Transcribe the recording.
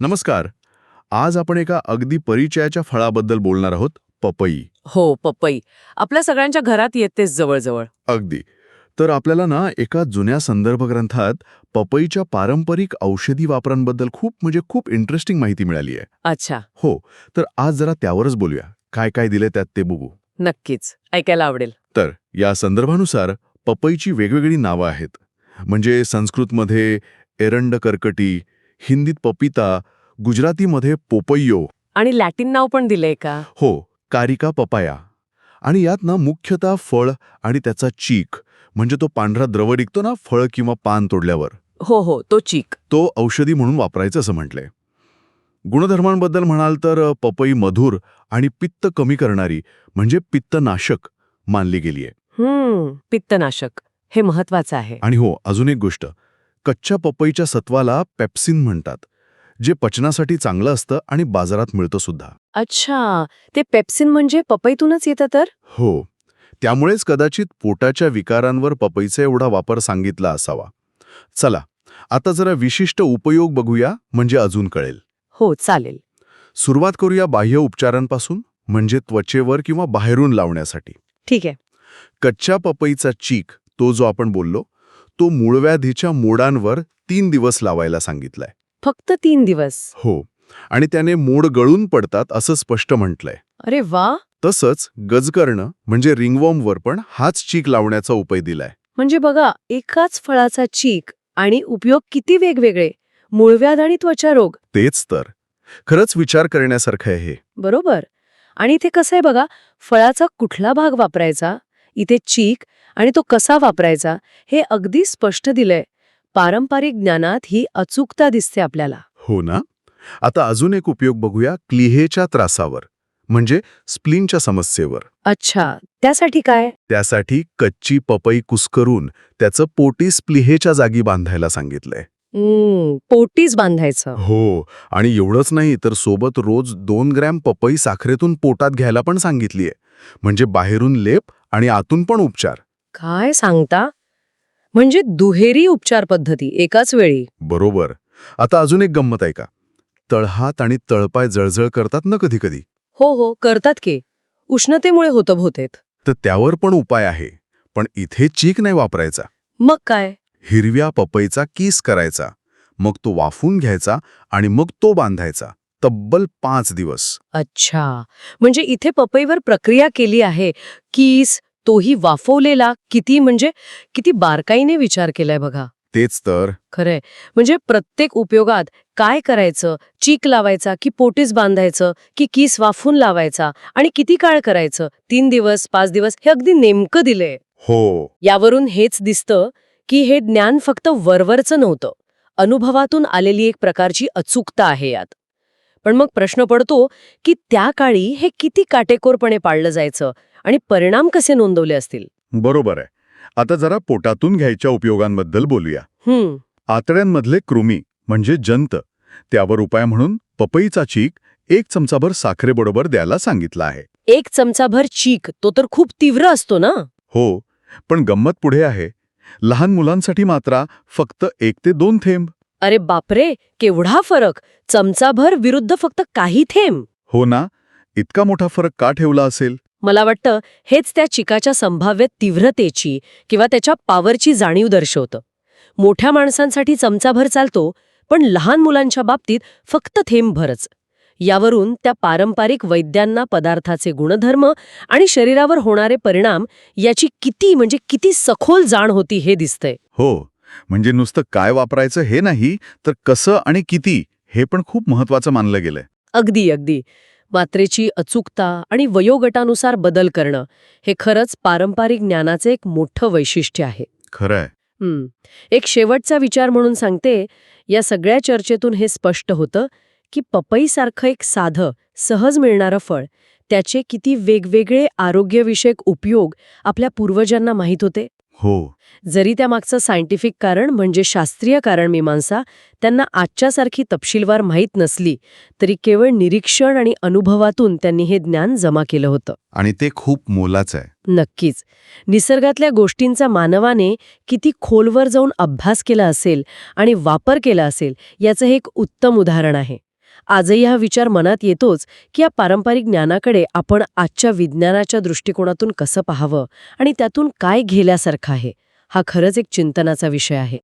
नमस्कार. आज आपण एका अगदी परिचयाच्या फळाबद्दल बोलणार आहोत पपई. हो पपई. आपल्या सगळ्यांच्या घरात येतेच जवळजवळ. अगदी. तर आपल्याला ना एका जुन्या संदर्भ ग्रंथात पपईच्या पारंपरिक औषधी वापरांबद्दल खूप म्हणजे खूप इंटरेस्टिंग माहिती मिळाली आहे. अच्छा. हो तर आज जरा त्यावरच बोलूया. काय काय दिले त्यात ते बघू. नक्कीच. ऐकायला आवडेल. तर या संदर्भानुसार पपईची वेगवेगळी नावं आहेत. म्हणजे संस्कृतमध्ये एरंड कर्कटी हिंदीत पपिता गुजरातीमध्ये पोपैयो. आणि लॅटिन नाव पण दिलंय का? हो कारिका पपाया. आणि यात ना मुख्यतः फळ आणि त्याचा चीक. म्हणजे तो पांढरा द्रव निघतो ना फळ किंवा पान तोडल्यावर. हो हो तो चीक. तो औषधी म्हणून वापरायचं असं म्हटलंय. गुणधर्मांबद्दल म्हणाल तर पपई मधुर आणि पित्त कमी करणारी म्हणजे पित्तनाशक मानली गेली आहे हम्म पित्तनाशक. हे महत्वाचं आहे. आणि हो अजून एक गोष्ट. कच्च्या पपईच्या सत्वाला पेप्सिन म्हणतात जे पचनासाठी चांगलं असतं आणि बाजारात मिळतं सुद्धा. अच्छा ते पेप्सिन म्हणजे पपईतूनच येतं तर? हो त्यामुळेच कदाचित पोटाच्या विकारांवर पपईचा एवढा वापर सांगितला असावा. चला आता जरा विशिष्ट उपयोग बघूया म्हणजे अजून कळेल. हो चालेल. सुरुवात करूया बाह्य उपचारांपासून म्हणजे त्वचेवर किंवा बाहेरून लावण्यासाठी. ठीक आहे. कच्च्या पपईचा चीक तो जो आपण बोललो तो मूळव्याधीच्या मोडांवर तीन दिवस लावायला सांगितलाय. फक्त तीन दिवस? हो. आणि त्याने मोड गळून पडतात असं स्पष्ट म्हटलंय. अरे वा! तसंच गजकर्ण म्हणजे रिंगवॉर्मवर पण हाच चीक लावण्याचा उपाय दिलाय. म्हणजे बघा एकाच फळाचा चीक आणि उपयोग किती वेगवेगळे. मूळव्याध आणि त्वचा रोग. तेच तर. खरंच विचार करण्यासारखं आहे हे. बरोबर. आणि इथे कसं आहे बघा फळाचा कुठला भाग वापरायचा? इथे चीक आणि तो कसा वापरायचा हे अगदी स्पष्ट दिलंय. पारंपरिक ज्ञानात ही अचूकता दिसते आपल्याला. हो ना? आता अजून एक उपयोग बघूया क्लिहेच्या त्रासावर म्हणजे स्प्लिनच्या समस्येवर. अच्छा त्यासाठी काय? त्यासाठी कच्ची पपई कुस्करून त्याचं पोटी स्प्लिहेच्या जागी बांधायला सांगितलंय. पोटीच बांधायचं. हो आणि एवढंच नाही तर सोबत रोज दोन ग्रॅम पपई साखरेतून पोटात घ्यायला पण सांगितलीये. म्हणजे बाहेरून लेप आणि आतून पण उपचार. काय सांगता? म्हणजे दुहेरी उपचार पद्धती एकाच वेळी. बरोबर. आता अजून एक गंमत आहे का तळहात आणि तळपाय जळजळ करतात ना कधी कधी? हो हो करतात की. उष्णतेमुळे होतं बहुतेक. तर त्यावर पण उपाय आहे पण इथे चीक नाही वापरायचा. मग काय? हिरव्या पपईचा किस करायचा मग तो वाफून घ्यायचा आणि मग तो बांधायचा तब्बल पाच दिवस. अच्छा. म्हणजे इथे पपईवर प्रक्रिया केली आहे कीस तोही वाफवलेला किती म्हणजे किती बारकाईने विचार केलाय बघा. तेच तर. खरंय. म्हणजे प्रत्येक उपयोगात काय करायचं? चीक लावायचा की पोटीस बांधायचं? की कीस वाफून लावायचा? आणि किती काळ करायचं? तीन दिवस पाच दिवस हे अगदी नेमकं दिलंय. हो. यावरून हेच दिसतं की हे ज्ञान फक्त वरवरचं नव्हतं. अनुभवातून आलेली एक प्रकारची अचूकता आहे यात. पण मग प्रश्न पडतो की त्या काळी हे किती काटेकोरपणे पाळलं जायचं? आणि परिणाम कसे नोंदवले असतील? बरोबर आहे. आता जरा पोटातून घ्यायच्या उपयोगांबद्दल बोलूया. आतड्यांमधले कृमी म्हणजे जंत त्यावर उपाय म्हणून पपईचा चीक एक चमचाभर साखरेबरोबर द्यायला सांगितला आहे. एक चमचाभर चीक तो तर खूप तीव्र असतो ना? हो पण गंमत पुढे आहे. लहान मुलांसाठी मात्र फक्त एक ते दोन थेंब. अरे बापरे केवढा फरक! चमचाभर विरुद्ध फक्त काही थेंब. हो ना इतका मोठा फरक का ठेवला असेल? मला वाटतं हेच त्या चिकाच्या संभाव्य तीव्रतेची किंवा त्याच्या पावरची जाणीव दर्शवतं. मोठ्या माणसांसाठी चमचाभर चालतो पण लहान मुलांच्या बाबतीत फक्त थेंबभरच यावरून त्या पारंपरिक वैद्यांना पदार्थाचे गुणधर्म आणि शरीरावर होणारे परिणाम याची किती म्हणजे किती सखोल जाण होती हे दिसतंय. हो म्हणजे नुसतं काय वापरायचं हे नाही तर कसं आणि किती हे पण खूप महत्वाचं मानलं गेलंय. अगदी अगदी. मात्रेची अचूकता आणि वयोगटानुसार बदल करणं हे खरंच पारंपरिक ज्ञानाचे एक मोठं वैशिष्ट्य आहे. खरंय. एक शेवटचा विचार म्हणून सांगते या सगळ्या चर्चेतून हे स्पष्ट होतं की पपईसारखं एक साधं सहज मिळणारं फळ त्याचे किती वेगवेगळे आरोग्यविषयक उपयोग आपल्या पूर्वजांना माहीत होते. हो. जरी त्यामागचं सायंटिफिक कारण म्हणजे शास्त्रीय कारण मीमांसा त्यांना आजच्यासारखी तपशीलवार माहीत नसली तरी केवळ निरीक्षण आणि अनुभवातून त्यांनी हे ज्ञान जमा केलं होतं. आणि ते खूप मोलाचं आहे. नक्कीच. निसर्गातल्या गोष्टींचा मानवाने किती खोलवर जाऊन अभ्यास केला असेल आणि वापर केला असेल याचं हे एक उत्तम उदाहरण आहे. आजही हा विचार मनात येतोच की या पारंपरिक ज्ञानाकडे आपण आजच्या विज्ञानाच्या दृष्टिकोनातून कसं पाहावं आणि त्यातून काय घेल्यासारखं आहे? हा खरंच एक चिंतनाचा विषय आहे.